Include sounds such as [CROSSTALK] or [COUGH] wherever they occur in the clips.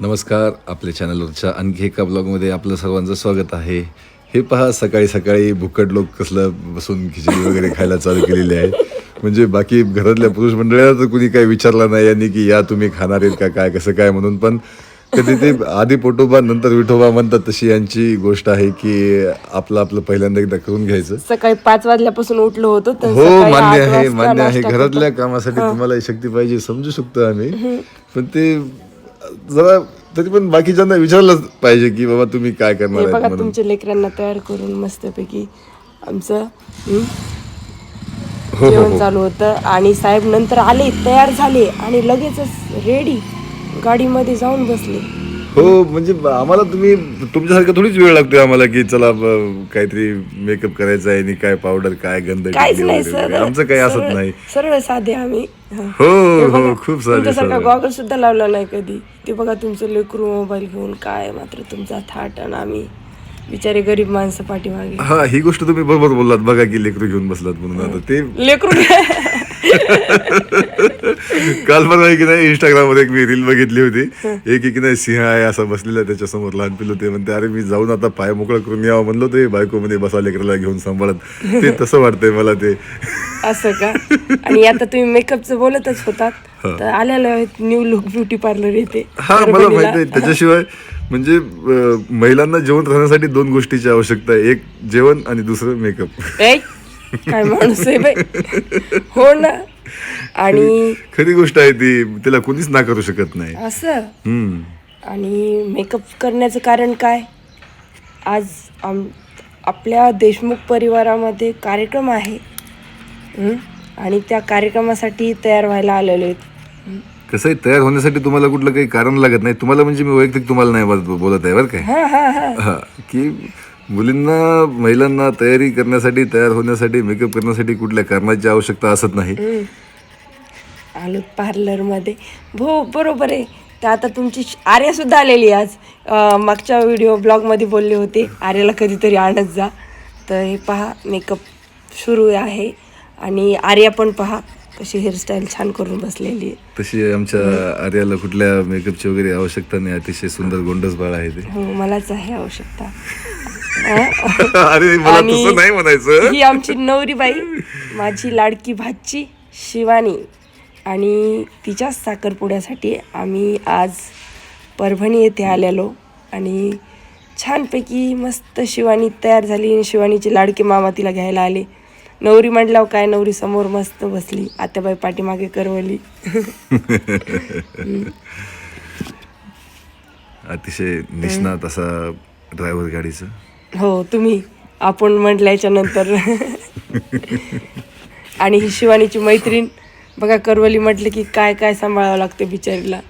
नमस्कार आपल्या चॅनलवरच्या आणखी एका ब्लॉगमध्ये आपलं सर्वांचं स्वागत आहे. हे पहा सकाळी सकाळी भुक्कड लोक कसलं बसून खिचडी वगैरे खायला चालू केलेली आहे. म्हणजे बाकी घरातल्या पुरुष मंडळाला तर कुणी काही विचारलं नाही यांनी की या तुम्ही खाणार आहेत का काय कसं काय? म्हणून. पण कधी ते आधी पोटोबा नंतर विठोबा म्हणतात तशी यांची गोष्ट आहे की आपलं आपलं पहिल्यांदा एकदा करून घ्यायचं. सकाळी पाच वाजल्यापासून उठलो होतो तर हो सकाळी मान्य आठ आहे वाजता मान्य आहे. नाश्ता घरातल्या कामासाठी तुम्हाला ही शक्ती पाहिजे समजू शकतो आम्ही. पण ते जरा तरी पण बाकीच्यांना विचारलंच पाहिजे की बाबा तुम्ही काय करणार हे आहेत बघा म्हणून. तुमच्या लेकरांना तयार करून मस्तपैकी आमचं हं, हो, जेवण चालू होतं. आणि साहेब नंतर आले तयार झाले आणि लगेचच रेडी गाडीमध्ये जाऊन बसले. हो म्हणजे आम्हाला तुम्ही तुमच्यासारखं थोडीच वेळ लागतोय आम्हाला की चला ब- काहीतरी मेकअप करायचा आहे आणि काय पावडर काय गंध काहीच टिकली नाही वगैरे सर वगैरे. आमचं काही असत नाही सरळ साधे आम्ही हं. हो हे खूप सारे तुमच्यासारखा सारे. गॉगल सुद्धा लावला नाही कधी ते बघा तुमचं लेकरू मोबाईल घेऊन काय मात्र तुमचा थाट आणि आम्ही बिचारे गरीब माणसं पाठीमागे हा ही गोष्ट तुम्ही बरोबर बोललात बघा की लेकरू घेऊन बसलात म्हणून आता ते लेकरू काल परवा की नाही इंस्टाग्राममध्ये एक मी रील बघितली होती. एक की नाही सिंह आहे असा बसलेला त्याच्यासमोर लहान पिल्लू ते म्हणते अरे मी जाऊन आता पाय मोकळा करून यावं. म्हणलो ते बायको मध्ये बसा लेकराला घेऊन सांभाळत. ते तसं वाटतंय मला ते. असं का? आणि आता तुम्ही मेकअपचं बोलतच होतात. तर आलेलं न्यू लुक ब्युटी पार्लर येते हा मला माहीत आहे. त्याच्याशिवाय म्हणजे महिलांना जेवण राहण्यासाठी दोन गोष्टीची आवश्यकता आहे. एक जेवण आणि दुसरं मेकअप काय माणूस आहे बाई? हो ना. आणि खरी गोष्ट आहे ती तिला कोणीच ना करू शकत नाही. असं? हम्म. आणि मेकअप करण्याचं कारण काय? आज आम आपल्या देशमुख परिवारामध्ये कार्यक्रम आहे. हं? आणि त्या कार्यक्रमासाठी तयार व्हायला आलेलो आहेत. कसं आहे तयार होण्यासाठी तुम्हाला कुठलं काही कारण लागत नाही? तुम्हाला म्हणजे मी वैयक्तिक तुम्हाला नाही बोलत बोलत आहे बरं काय हा हा हा. हा की मुलींना महिलांना तयारी करण्यासाठी तयार होण्यासाठी मेकअप करण्यासाठी कुठल्या कारणाची आवश्यकता असत नाही. आलो पार्लरमध्ये हो बरोबर आहे. तर आता तुमची श- आर्या सुद्धा आलेली आज. अं, मागच्या व्हिडिओ ब्लॉगमध्ये बोलले होते आर्याला कधीतरी आणत जा. तर हे पहा मेकअप सुरू आहे. आणि आर्या पण पहा कशी हेअरस्टाईल छान करून बसलेली आहे. तशी आमच्या आर्याला कुठल्या मेकअपची वगैरे आवश्यकता नाही. अतिशय सुंदर गोंडस बाळ आहे ते. हो मलाच आहे आवश्यकता. अरे मला तसं नाही म्हणायचं. ही आमची नवरीबाई माझी लाडकी भाची शिवानी. आणि तिच्याच साखरपुड्यासाठी आम्ही आज परभणी येथे आलेलो. आणि छानपैकी मस्त शिवानी तयार झाली आणि शिवानीची लाडकी मामा तिला घ्यायला आले. नवरी म्हटल्यावर काय नवरी समोर मस्त बसली. आत्याबाई पाठीमागे करवली. [LAUGHS] अतिशय निष्णात असा ड्रायव्हर गाडीचं. हो तुम्ही. आपण म्हटल्याच्या नंतर. आणि ही शिवानीची मैत्रीण. बघा करवली म्हटलं की काय काय सांभाळावं लागतं बिचारीला.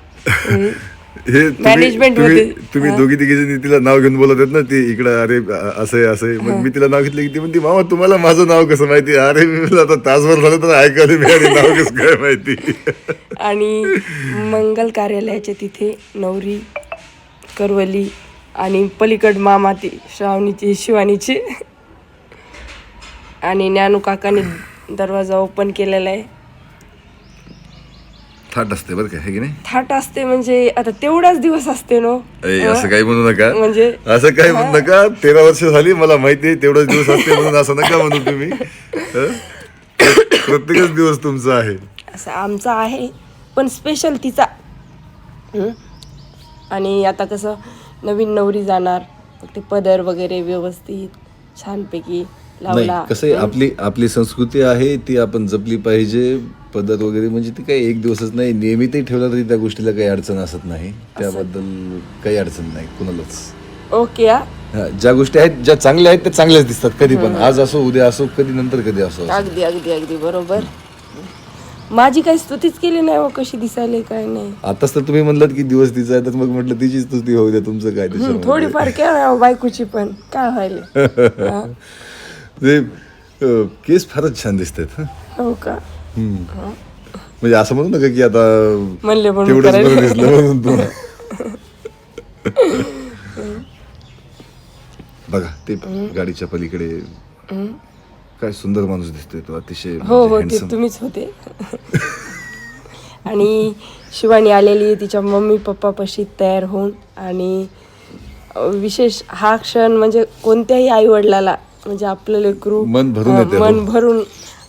हे तुम्ही- Management तुम्ही. तुम्ही दोघी तिघी जणी तिला नाव घेऊन बोलत आहेत ना ती इकडं अरे असं आहे असं आहे. मग मी तिला नाव घेतलं की ती म्हणते मामा तुम्हाला माझं नाव कसं माहिती अरे मी आता तासभर झालं तर ऐकायला मी आणि नाव कसं काय माहिती? आणि मंगल कार्यालयाच्या तिथे नवरी करवली आणि पलीकड मामा ती श्रावणीची शिवानीची. आणि ज्ञानू काकाने दरवाजा ओपन केलेला आहे. थाट असते बरं काय हे की नाही? थाट असते म्हणजे आता तेवढाच दिवस असते नो. ऐ, असं काही म्हणू नका. म्हणजे असं काही म्हणू नका. तेरा वर्ष झाली मला माहिती आहे तेवढाच दिवस असते म्हणून असं नका म्हणू तुम्ही. हं? प्रत्येकच दिवस तुमचा आहे. असं आमचा आहे पण स्पेशल तिचा. हं? आणि आता कसं नवीन नवरी जाणार. ते पदर वगैरे व्यवस्थित छानपैकी नाही लावला कसं आहे आपली आपली संस्कृती आहे ती आपण जपली पाहिजे. पद्धत वगैरे म्हणजे ती काही एक दिवसच नाही नियमितही ठेवला तरी त्या गोष्टीला काही अडचण असत नाही. त्याबद्दल काही अडचण नाही कुणालाच. ओके हा. हा, ज्या गोष्टी आहेत ज्या चांगल्या आहेत त्या चांगल्याच दिसतात. कधी पण. आज असो उद्या असो कधी नंतर कधी असो अगदी अगदी अगदी बरोबर. माझी काही स्तुतीच केली नाही हो कशी दिसायली काय नाही. आताच तर तुम्ही म्हणलात की दिवस तिचा आहे तर मग म्हटलं तिचीच स्तुती होऊ द्या तुमचं काय त्याच्यामध्ये. थोडीफार केलं हो बायकोची पण. काय व्हायले? [LAUGHS] हा? ते अं, केस फारच छान दिसतात हं. हो का? म्हणजे असं म्हणू नका की आता म्हणले म्हणून तेवढंच बरं करायला. दिसलं म्हणून तू बघा ते गाडीच्या पलीकडे काय सुंदर माणूस दिसतोय तो अतिशय हो हो म्हणजे ते handsome. तुम्हीच होते. आणि शिवानी आलेली तिच्या मम्मी पप्पापाशी तयार होऊन. आणि अ, विशेष हा क्षण म्हणजे कोणत्याही आई वडिलाला म्हणजे आपलं लेकरू मन भरून अ, येते मन भरून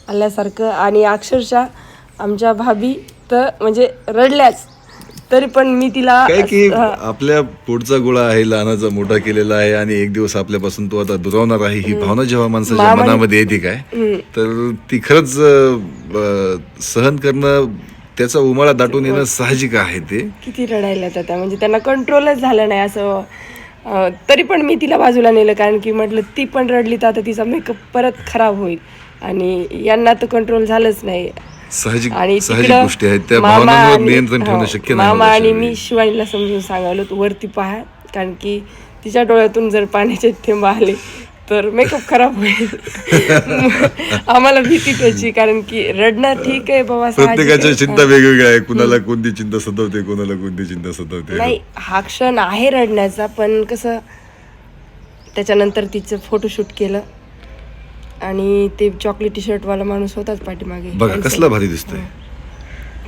आल्यासारखं. आणि अक्षरशः आमच्या भाभी तर म्हणजे रडल्याच. तरी पण मी तिला काय की आपल्या पोटचा गोळा आहे लहानाचा मोठा केलेला आहे आणि एक दिवस आपल्यापासून तो आता दुरावणार आहे ही भावना जेव्हा माणसाच्या मनामध्ये येते काय तर ती खरंच सहन करणं त्याचा उमाळा दाटून येणं साहजिक आहे ते. किती रडायला त्या म्हणजे त्यांना कंट्रोलच झालं नाही असं तरी पण मी तिला बाजूला नेलं कारण की म्हटलं ती पण रडली तर आता तिचा मेकअप परत खराब होईल. आणि यांना तर कंट्रोल झालंच नाही. साहजिक आणि साहजिक गोष्टी आहेत. त्या मामा भावनांवर आणि- नियंत्रण ठेवणं हो, शक्य नाही मामा आणि मी. शिवानीला समजून सांगायलो तू वरती पहा कारण की तिच्या डोळ्यातून जर पाण्याचे थेंब आले तर मेकअप खराब होईल. [LAUGHS] आम्हाला भीती त्याची कारण की रडणं ठीक आहे बाबा प्रत्येकाच्या. चिंता वेगवेगळ्या आहे कुणाला कोणती चिंता सतवते कोणाला कोणती चिंता सतवते. नाही हा क्षण आहे रडण्याचा पण कसं त्याच्यानंतर तिचं फोटोशूट केलं. आणि ते चॉकलेटी शर्टवाला माणूस होताच पाठीमागे. बघा कसला भारी दिसतोय.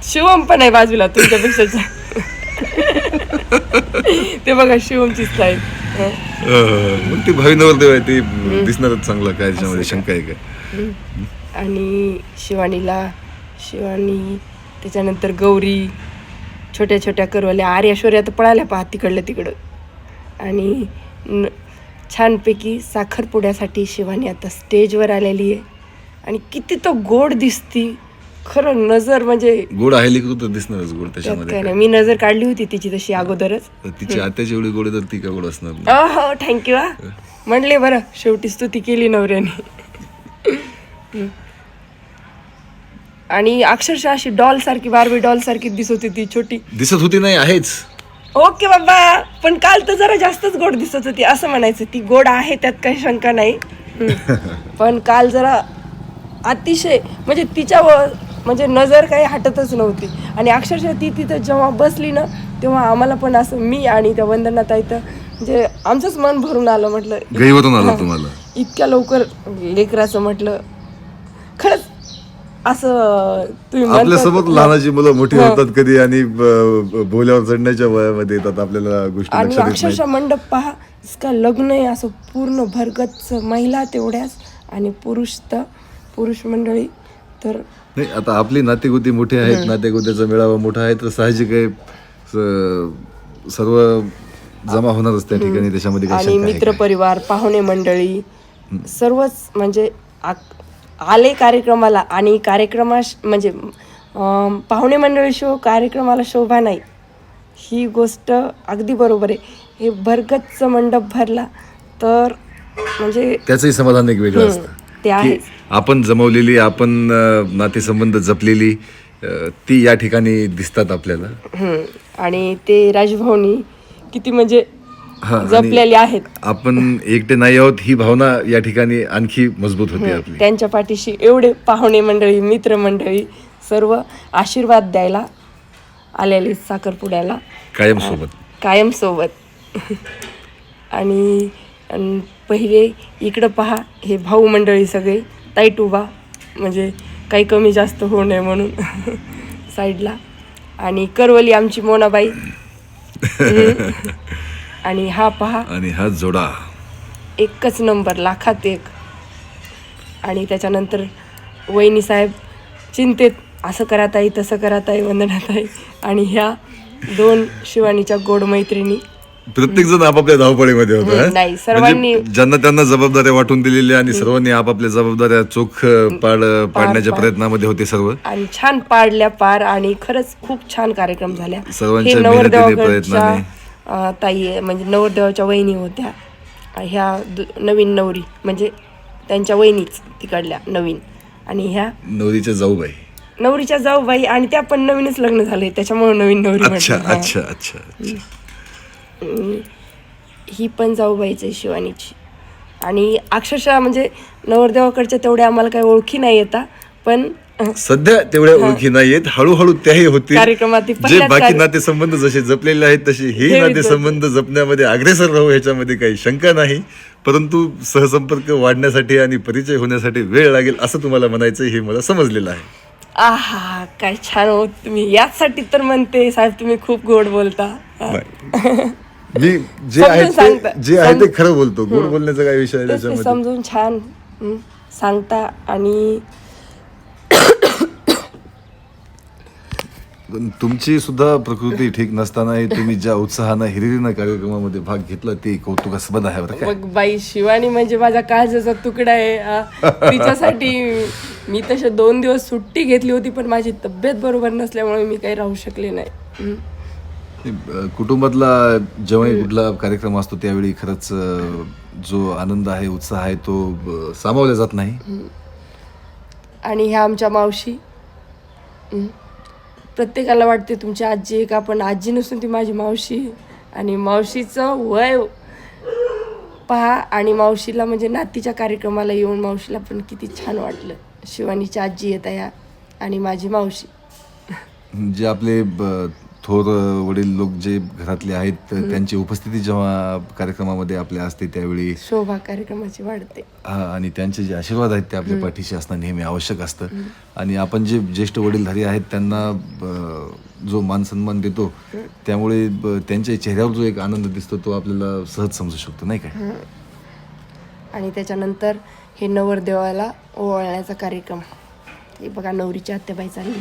शिवम पण आहे बाजूला तुमच्यापेक्षा ते बघा शिवमची स्टाईल मग ते भावी नवरदेव आहे ते दिसणारच चांगलं काय त्याच्यामध्ये शंका आहे काय? आणि शिवानीला शिवानी त्याच्यानंतर गौरी छोट्या छोट्या करवल्या आर्याश्वर्या तर पळाल्या पहा तिकडलं तिकडं आणि छानपैकी साखरपुड्यासाठी शिवानी आता स्टेजवर आलेली आहे. आणि किती तो गोड दिसती. खरं नजर म्हणजे गोड आहे दिसणारच गोड त्याच्यामध्ये काय मी नजर काढली होती तिची तशी अगोदरच. तिची आत्याची एवढी गोड तर ती काय गोड असणार. हो थँक्यू हा. म्हणले बरं शेवटी स्तुती केली नवऱ्याने. आणि अक्षरशः अशी डॉल सारखी बारबी डॉल सारखी दिसत होती ती छोटी. दिसत होती नाही आहेच. ओके बाबा पण काल तर जरा जास्तच गोड दिसत होती असं म्हणायचं ती गोड आहे त्यात काही शंका नाही. हम्म. पण काल जरा अतिशय म्हणजे तिच्यावर म्हणजे नजर काही हटतच नव्हती. आणि अक्षरशः ती तिथं जेव्हा बसली ना तेव्हा आम्हाला पण असं मी आणि त्या वंदनात आहे तर म्हणजे आमचंच मन भरून आलं म्हटलं गैवरून आलं तुम्हाला. [LAUGHS] इतक्या लवकर लेकराचं म्हटलं असं तुम्ही आपल्यासोबत लहानाची मुलं मोठी. होतात कधी आणि ब- बोल्यावर चढण्याच्या वयामध्ये येतात आपल्याला गोष्टी आणि लक्षात येत अक्षरशः मंडप पहा इसका लग्न आहे असं पूर्ण भरगत महिला तेवढ्याच आणि पुरुष तर पुरुष मंडळी तर नाही आता आपली नातेगोती मोठी आहेत नातेगोत्याचा मेळावा मोठा आहे तर साहजिक आहे स- सर्व जमा होणारच त्या ठिकाणी त्याच्यामध्ये काही आणि शंका आहे मित्र का? परिवार पाहुणे मंडळी सर्वच म्हणजे आक- आले कार्यक्रमाला आणि कार्यक्रमास म्हणजे पाहुणे मंडळी शो कार्यक्रमाला शोभा नाही. ही गोष्ट अगदी बरोबर आहे. हे भरगतचं मंडप भरला तर म्हणजे त्याचंही समाधान एक वेगळं असतं. ते की आहेच. आपण जमवलेली आपण नातेसंबंध जपलेली ती या ठिकाणी दिसतात आपल्याला. आणि ते राजभाऊनी किती म्हणजे हा, आणि आहेत. आपण एकटे नाही आहोत ही भावना या ठिकाणी आणखी मजबूत होते आपली. त्यांच्या पाठीशी एवढे पाहुणे मंडळी मित्रमंडळी सर्व आशीर्वाद द्यायला आलेले साखरपुड्याला. कायम सोबत. कायम सोबत. आणि अन पहिले इकडं पहा हे भाऊ मंडळी सगळे ताईट उभा म्हणजे काही कमी जास्त होऊ नये म्हणून [LAUGHS] साईडला. आणि करवली आमची मोनाबाई. [LAUGHS] हम्म. आणि हा पहा. आणि हा जोडा. एकच नंबर लाखात एक. आणि त्याच्यानंतर वहिनी साहेब चिंतेत असं करा ताई तसं करा ताई वंदना ताई. आणि ह्या दोन शिवानीच्या गोड मैत्रिणी. प्रत्येक जण आपापल्या धावपळीमध्ये होता? नाही, सर्वांनी- म्हणजे ज्यांना त्यांना जबाबदाऱ्या वाटून दिलेल्या आणि सर्वांनी आपापल्या जबाबदाऱ्या चोख अं, पाड पाडण्याच्या पाड. प्रयत्नामध्ये होते सर्व. आणि छान पाडल्या पार आणि खरंच खूप छान कार्यक्रम झाल्या. सर्वांच्या मेहनतीने, प्रयत्नाने. ताई म्हणजे नवरदेवाच्या वहिनी होत्या. ह्या दु- नवीन नवरी म्हणजे त्यांच्या वहिनीच तिकडल्या नवीन. आणि ह्या नवरीच्या जाऊबाई नवरीच्या जाऊबाई आणि त्या पण नवीनच लग्न झाले त्याच्यामुळे नवीन नवरी अच्छा. अच्छा अच्छा ही पण जाऊबाईच आहे शिवानीची. आणि अक्षरशः म्हणजे नवरदेवाकडच्या तेवढ्या आम्हाला काही ओळखी नाही येता पण सध्या तेवढ्या ओळखी नाहीयेत. हळूहळू त्याही होतील. जे बाकी नातेसंबंध जसे जपलेले आहेत तसे हे हे नातेसंबंध जपण्यामध्ये अग्रेसर राहू ह्याच्यामध्ये काही शंका नाही. परंतु सहसंपर्क वाढण्यासाठी आणि परिचय होण्यासाठी वेळ लागेल असं तुम्हाला म्हणायचं हे मला समजलेलं आहे. आहा काय छान होत तुम्ही. याचसाठी तर म्हणते साहेब तुम्ही खूप गोड बोलता. हा. मी जे आहे जे आहे ते खरं बोलतो. गोड बोलण्याचा काय विषय समजून छान हं, सांगता आणि पण तुमची सुद्धा प्रकृती ठीक नसतानाही तुम्ही ज्या उत्साहानं हिरिरीनं कार्यक्रमामध्ये भाग घेतला ते कौतुकास्पद आहे बरं मग बाई शिवानी म्हणजे माझा काळजाचा तुकडा आहे. तिच्यासाठी मी तसे दोन दिवस सुट्टी घेतली होती पण माझी तब्येत बरोबर नसल्यामुळे मी काही राहू शकले नाही. अ, कुटुंबातला जेव्हाही कुठला कार्यक्रम असतो त्यावेळी खरंच अ, जो आनंद आहे उत्साह आहे तो अ, सामावला जात नाही आणि ह्या आमच्या मावशी. प्रत्येकाला वाटते तुमची आजी आहे का पण आजी नसून ती माझी मावशी आणि मावशीचं वय पहा आणि मावशीला म्हणजे नातीच्या कार्यक्रमाला येऊन मावशीला पण किती छान वाटलं. शिवानीची आजी येत या आणि माझी मावशी. जे आपले थोर वडील लोक जे घरातले आहेत त्यांची उपस्थिती जेव्हा कार्यक्रमामध्ये आपल्या असते त्यावेळी शोभा कार्यक्रमाची वाढते. हा, आणि त्यांचे जे आशीर्वाद आहेत ते आपल्या पाठीशी असणं नेहमी आवश्यक असतं. आणि आपण जे ज्येष्ठ वडीलधारी आहेत त्यांना जो मान सन्मान देतो त्यामुळे त्यांच्या चेहऱ्यावर जो एक आनंद दिसतो तो आपल्याला सहज समजू शकतो नाही काय आणि त्याच्यानंतर हे नवरदेवाला ओवाळण्याचा कार्यक्रम. हे बघा नवरीची आत्याबाई चालली.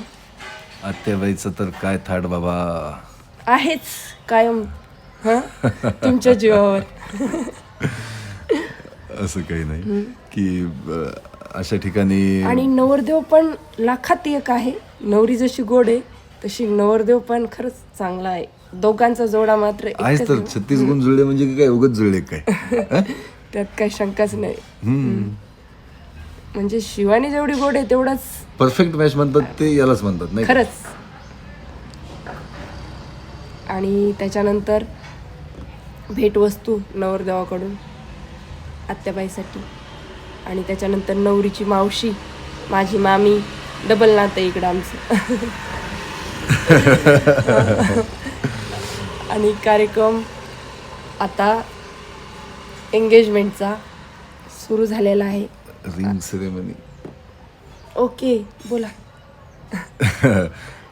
आत्याबाईचं तर काय थाट बाबा. आहेच कायम हं? तुमच्या जीवावर. [LAUGHS] असं काही नाही. की अशा ठिकाणी आणि नवरदेव पण लाखात एक आहे. नवरी जशी गोड आहे तशी नवरदेव पण खरंच चांगला आहे. दोघांचा जोडा मात्र आहेच एकच तर आहे. छत्तीस गुण जुळले म्हणजे काय उगत जुळले काय? [LAUGHS] त्यात काही शंकाच नाही. हम्म. म्हणजे शिवानी जेवढी गोड आहे तेवढाच परफेक्ट मॅच म्हणतात ते यालाच म्हणतात नाही का? खरंच. आणि त्याच्यानंतर भेटवस्तू नवरदेवाकडून आत्याबाईसाठी. आणि त्याच्यानंतर नवरीची मावशी माझी मामी डबल नातं इकडं आमचं. [LAUGHS] आणि कार्यक्रम आता एंगेजमेंटचा सुरू झालेला आहे. Ring ceremony. ओके बोला. [LAUGHS]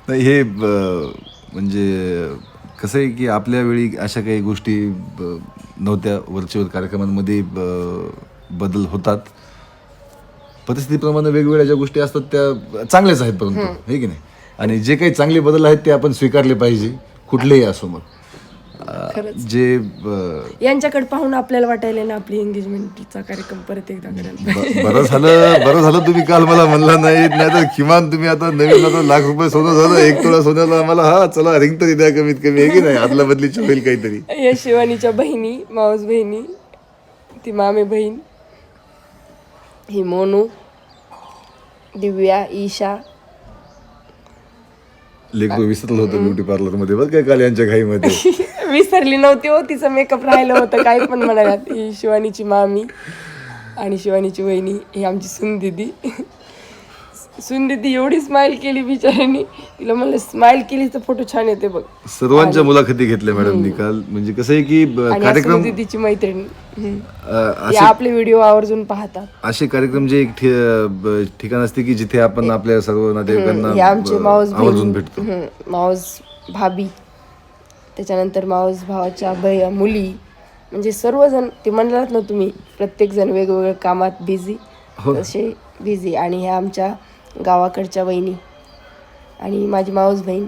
नाही हे म्हणजे कसं आहे की आपल्या वेळी अशा काही गोष्टी नव्हत्या वरचेवर कार्यक्रमांमध्ये बदल होतात. परिस्थितीप्रमाणे वेगवेगळ्या ज्या गोष्टी असतात त्या चांगल्याच आहेत परंतु हे की नाही? आणि जे काही चांगले बदल आहेत ते आपण स्वीकारले पाहिजे कुठलेही असो मग. खरंच. जे यांच्याकडे पाहून आपल्याला वाटायला ना आपली एंगेजमेंटचा कार्यक्रम परत एकदा करायला. बरं झालं बरं झालं तुम्ही काल मला म्हणला नाही नाही तर किमान तुम्ही आता नवीन आता लाख रुपये सोनं झालं एक तोळा सोन्याला आम्हाला हा चला रिंग तरी द्या कमीत कमी आहे की नाही आदला बदलीची होईल काहीतरी. या शिवानीच्या बहिणी मावस बहिणी ती मामे बहीण ही मोनू दिव्या ईशा. लेकरू विसरलं होतं ब्युटी पार्लरमध्ये बरं काय काल यांच्या घाईमध्ये. [LAUGHS] विसरली नव्हती हो तिचं मेकअप राहिलं होतं काय पण म्हणाल्यात ही शिवानीची मामी आणि शिवानीची वहिनी ही आमची सुनदिदी. सुनदिदी एवढी स्माइल केली बिचाऱ्यांनी. तिला म्हणलं स्माइल केली तर फोटो छान येते बघ. सर्वांच्या मुलाखती घेतल्या मॅडमनी काल म्हणजे कसं आहे की ब- आणि कार्यक्रम दिदीची मैत्रीण. हम्म. अं, या आपले व्हिडिओ आवर्जून पाहतात. असे कार्यक्रम जे एक ठि- ब- ठिकाण असते की जिथे आपण आपल्या सर्व नातेवाईकांना हे आमचे मावस आवर्जून भेटतो. मावस भाभी. त्याच्यानंतर मावस भावाच्या भय मुली म्हणजे सर्वजण ते म्हणलात ना तुम्ही प्रत्येकजण वेगवेगळ्या कामात बिझी हो. तसे बिझी आणि ह्या आमच्या गावाकडच्या वहिनी आणि माझी मावस बहीण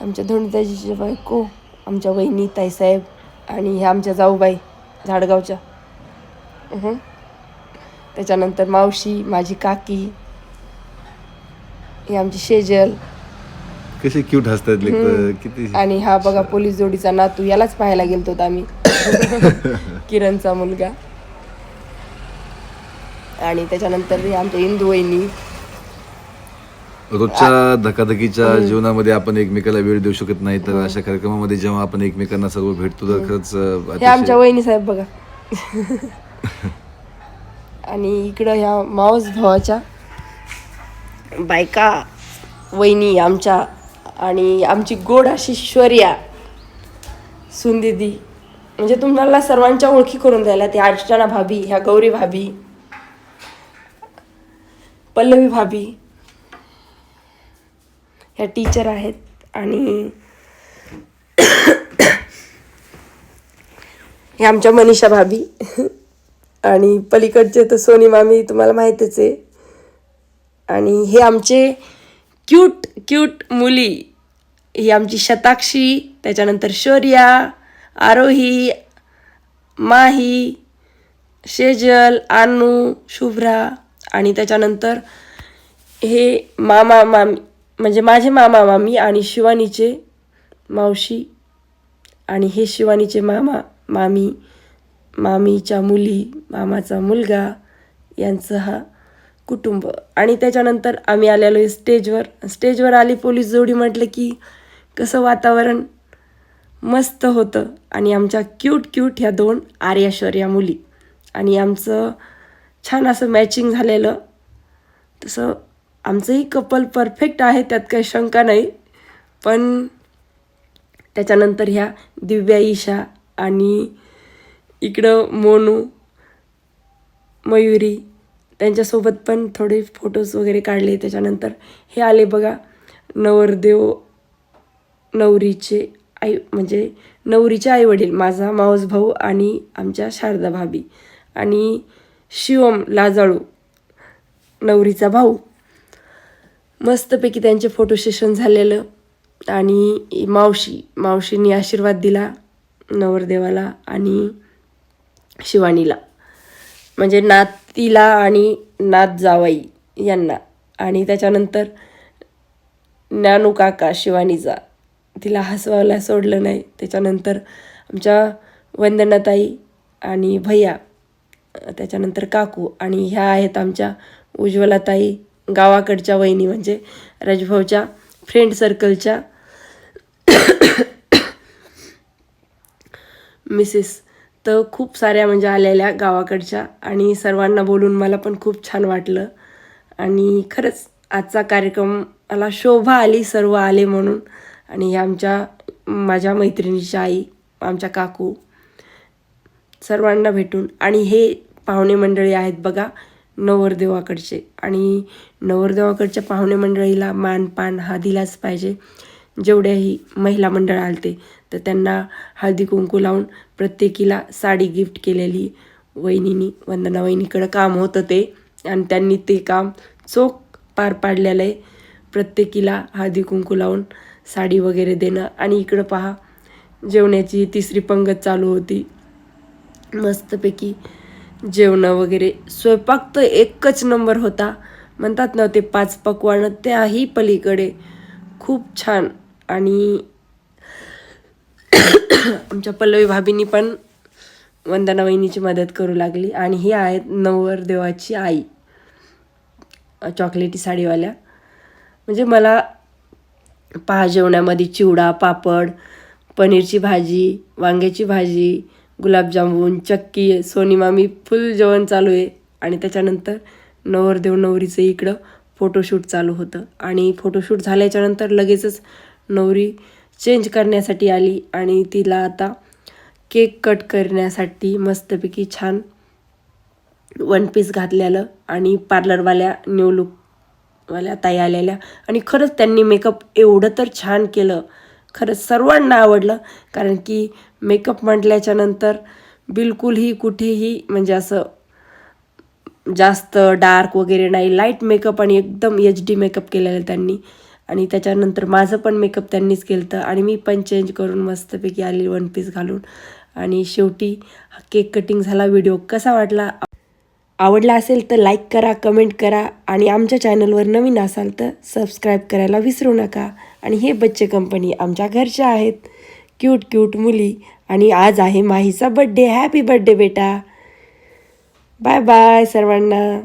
आमच्या धोंडताजीची बायको आमच्या वहिनी ताईसाहेब आणि ह्या आमच्या जाऊबाई झाडगावच्या. त्याच्यानंतर मावशी माझी काकी ही आमची शेजल कसे क्यूट हसतात लेकरं किती आणि हा बघा पोलीस जोडीचा नातू यालाच पाहायला गेलतो आम्ही. [LAUGHS] किरणचा मुलगा. आणि त्याच्यानंतर हे आमच्या इंदू वहिनी. रोजच्या धकाधकीच्या जीवनामध्ये आपण एकमेकाला वेळ देऊ शकत नाही तर अशा कार्यक्रमामध्ये जेव्हा आपण एकमेकांना सर्व भेटतो तर खरंच अतिशय- आमच्या वहिनी साहेब बघा. [LAUGHS] आणि इकडं ह्या मावस भावाच्या बायका वहिनी आमच्या आणि आमची गोड अशी श्वर्या सुंदिदी म्हणजे तुम्हाला सर्वांच्या ओळखी करून द्यायला ती अर्चना भाभी ह्या गौरी भाभी पल्लवी भाभी ह्या टीचर आहेत आणि हे आमच्या मनीषा भाभी. आणि पलीकडचे तर सोनी मामी तुम्हाला माहीतच आहे. आणि हे आमचे क्यूट क्यूट मुली. ही आमची शताक्षी त्याच्यानंतर शौर्या आरोही माही शेजल आनू शुभ्रा आणि त्याच्यानंतर हे मामा मामी म्हणजे माझे मामा मामी आणि शिवानीचे मावशी आणि हे शिवानीचे मामा मामी मामीच्या मुली मामाचा मुलगा यांचं हा कुटुंब. आणि त्याच्यानंतर आम्ही आलेलो आहे स्टेजवर. स्टेजवर आली पोलीस जोडी म्हटलं की कसं वातावरण? मस्त होतं. आणि आमच्या क्यूट क्यूट ह्या दोन आर्याश्वर्या मुली. आणि आमचं छान असं मॅचिंग झालेलं. तसं आमचंही कपल परफेक्ट आहे त्यात काही शंका नाही. पण त्याच्यानंतर ह्या दिव्या ईशा आणि इकडं मोनू मयुरी त्यांच्यासोबत पण थोडे फोटोज वगैरे काढले. त्याच्यानंतर हे आले बघा नवरदेव नवरीचे आई म्हणजे नवरीचे आईवडील माझा मावस भाऊ आणि आमच्या शारदा भाभी आणि शिवम लाजाळू नवरीचा भाऊ. मस्तपैकी त्यांचे फोटो सेशन झालेलं आणि मावशी मावशींनी आशीर्वाद दिला नवरदेवाला आणि शिवानीला. म्हणजे नात तिला आणि नाथ जावाई यांना. आणि त्याच्यानंतर ज्ञानू काका शिवानीचा तिला हसवायला सोडलं नाही. त्याच्यानंतर आमच्या वंदनाताई आणि भैया त्याच्यानंतर काकू आणि ह्या आहेत आमच्या उज्ज्वलाताई गावाकडच्या वहिनी म्हणजे राजभाऊच्या फ्रेंड सर्कलच्या मिसेस तर खूप साऱ्या म्हणजे आलेल्या गावाकडच्या आणि सर्वांना बोलून मला पण खूप छान वाटलं. आणि खरंच आजचा कार्यक्रम मला शोभा आली सर्व आले म्हणून. आणि आमच्या माझ्या मैत्रिणीची आई आमच्या काकू सर्वांना भेटून. आणि हे पाहुणे मंडळी आहेत बघा नवरदेवाकडचे. आणि नवरदेवाकडच्या पाहुणे मंडळीला मानपान हा दिलाच पाहिजे. जेवढ्याही महिला मंडळ आलते तर त्यांना हळदी कुंकू लावून प्रत्येकीला साडी गिफ्ट केलेली वहिनीनी वंदना वहिनीकडं काम होतं ते. आणि त्यांनी ते काम चोख पार पाडलेलं आहे. प्रत्येकीला हळदी कुंकू लावून साडी वगैरे देणं. आणि इकडं पहा जेवण्याची तिसरी पंगत चालू होती. मस्तपैकी जेवणं वगैरे. स्वयंपाक तर एकच नंबर होता. म्हणतात ना ते पाच पकवानं त्याही पलीकडे. खूप छान. आणि आमच्या पल्लवी भाभींनी पण वंदना वहिनीची मदत करू लागली. आणि ही आहेत नवरदेवाची आई चॉकलेटी साडीवाल्या. म्हणजे मला पहा जेवणामध्ये चिवडा पापड पनीरची भाजी वांग्याची भाजी गुलाबजामुन चक्की सोनी मामी फुल जेवण चालू आहे. आणि त्याच्यानंतर नवरदेव नवरीचं इकडं फोटोशूट चालू होतं. आणि फोटोशूट झाल्याच्यानंतर लगेचच नवरी चेंज करण्यासाठी आली आणि तिला आता केक कट करण्यासाठी मस्तपैकी छान वन पीस घातलेलं आणि पार्लरवाल्या न्यू लुकवाल्या ताई आलेल्या. आणि खरंच त्यांनी मेकअप एवढं तर छान केलं. खरंच सर्वांना आवडलं कारण की मेकअप म्हटल्याच्या नंतर बिलकुलही कुठेही म्हणजे असं जास्त डार्क वगैरे नाही. लाइट मेकअप आणि एकदम एच डी मेकअप केलेलं त्यांनी. आणि त्याच्यानंतर माझं पण मेकअप त्यांनीच केलं होतं आणि मी पण चेंज करून मस्तपैकी आली वन पीस घालून. आणि शेवटी केक कटिंग झाला व्हिडिओ कसा वाटला? आवडला असेल तर लाईक करा कमेंट करा आणि आमच्या चॅनलवर नवीन असाल तर सबस्क्राईब करायला विसरू नका. आणि हे बच्चे कंपनी आमच्या घरच्या आहेत. क्यूट क्यूट मुली. आणि आज आहे माहीचा बड्डे हॅपी बड्डे बेटा. बाय बाय सर्वांना.